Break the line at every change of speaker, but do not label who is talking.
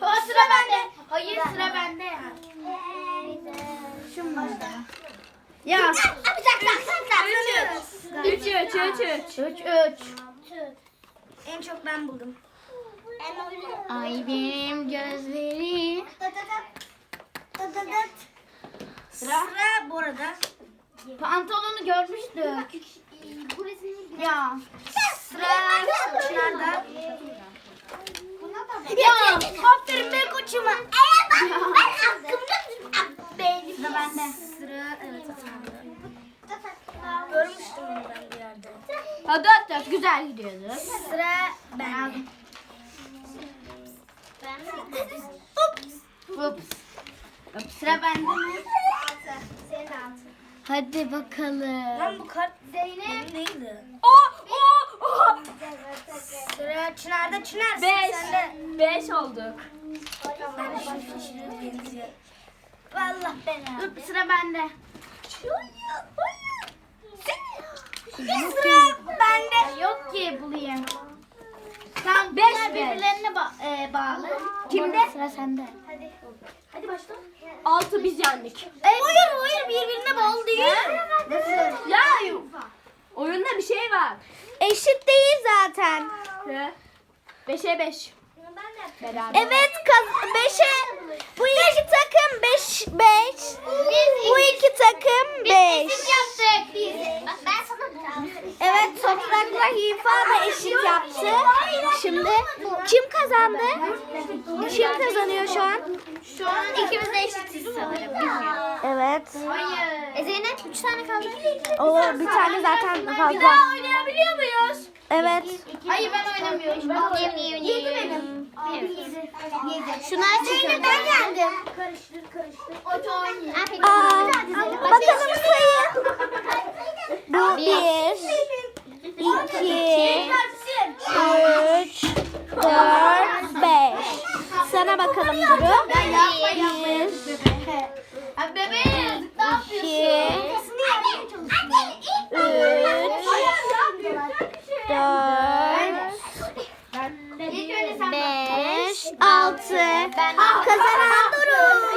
O sıra bende. Hayır sıra bende. Şun başla. Ya.
Üç, üç, üç, üç.
Üç üç.
En çok ben buldum.
Ay benim gözlerim.
Sıra, Sıra bu arada.
Pantolonu görmüştük. Ya.
Sıra Çınar'da.
Ya.
Aferin be koçuma. ben, ben aklımda benim.
Sıra bende.
Sıra evet. Görmüştüm onu ben bir yerde.
Ha dört dört güzel gidiyoruz.
Sıra bende.
Ups. Ups, Sıra bende mi?
Senin altın.
Hadi bakalım.
Lan bu kart Zeynep neydi?
Oh, oh, oh.
Sıra Çınar'da Çınar.
Beş.
Sende.
Beş olduk.
Ben de şu fişini benziyor. Vallahi ben
Ups, Sıra bende.
Sıra bende.
Yok ki bulayım. Tamam
Beş,
birbirlerine ba- e, bağlı.
Kimde?
Sıra sende.
Hadi başla.
Altı biz yendik.
Hayır hayır birbirine bağlı değil.
Nasıl?
Ya oyunda bir şey var.
Eşit değil zaten.
Beşe beş. Beraber.
Evet kaz beşe bu iki takım beş beş. Bu iki takım beş.
yaptık biz. Ben sana
Evet toprakla Hifa da eşit yaptı. Şimdi kim kazandı? Kim kazanıyor şu an?
Şu an ikimiz de eşitiz sanırım.
Evet.
Hayır. E Zeynep üç tane kaldı.
O bir tane zaten
Bir
fazla.
daha oynayabiliyor muyuz?
Evet.
Hayır ben oynamıyorum. Ben oynamıyorum. Yedi benim. Şunu açayım.
ben geldim.
Karıştır karıştır. Oto.
Aa, bakalım sayın. Bu bir, iki, üç, dört, beş. Sana bakalım Duru. Bir,
Abi bebeğim
dört, beş, altı. Kazanan Doruk.